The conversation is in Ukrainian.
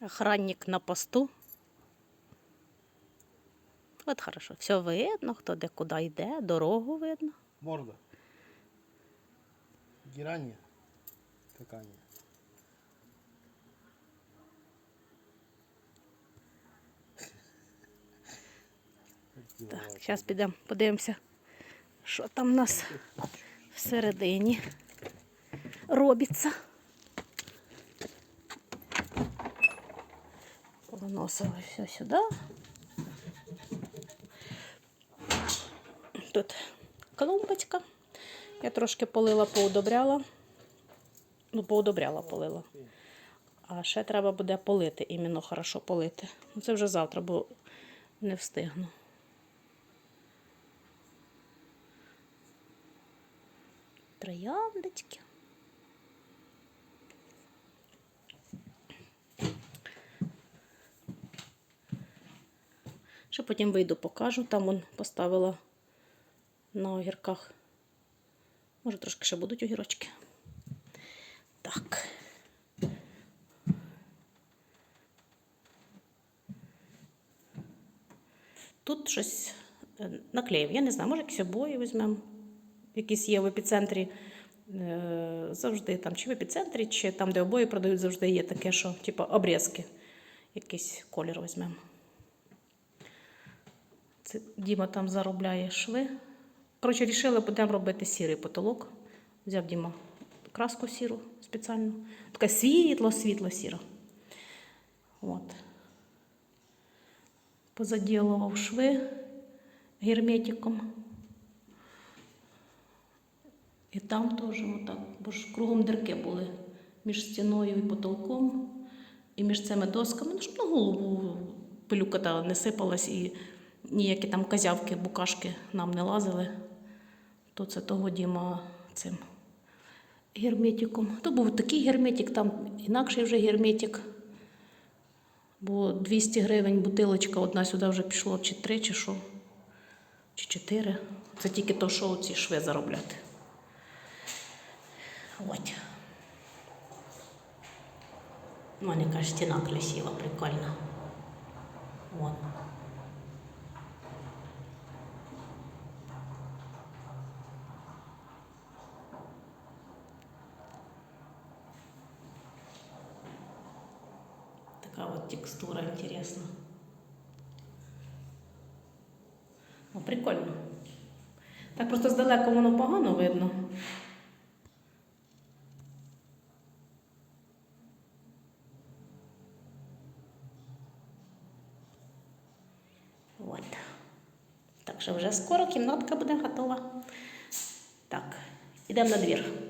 Охранник на посту. От хорошо, все видно, хто де куди йде, дорогу видно. Морда. Герань. Какая? Так, зараз підемо, подивимося, що там у нас всередині робиться. Виносили все сюди. Тут клумбочка. Я трошки полила, поудобряла. Ну, поудобряла, полила. А ще треба буде полити, іменно хорошо полити. Ну, це вже завтра, бо не встигну. Трояндочки. Ще потім вийду, покажу. Там вон поставила на огірках. Може, трошки ще будуть огірочки. Так. Тут щось е, наклеїв. Я не знаю, може якісь обої візьмемо. Якісь є в епіцентрі. е, Завжди там, чи в епіцентрі, чи там, де обої продають, завжди є таке, що, типу, обрізки. Якийсь колір візьмемо. Це Діма там заробляє шви. Коротше, рішили, будемо робити сірий потолок. Взяв Діма краску сіру спеціальну. Така світло, світло сіра. От. Позаділував шви герметиком. І там теж отак, бо ж кругом дирки були між стіною і потолком, і між цими досками, ну, щоб на голову пилюка та не сипалась і ніякі там козявки, букашки нам не лазили. То це того Діма цим герметиком. То був такий герметик, там інакший вже герметик. Бо 200 гривень бутилочка, одна сюди вже пішло, чи три, чи що, чи чотири. Це тільки то, що ці шви заробляти. От. У мене яка стіна красива, прикольна. От. Така от текстура інтересна. О, прикольно. Так просто здалеку воно погано видно. От. Так що вже скоро кімнатка буде готова. Так, йдемо на двір.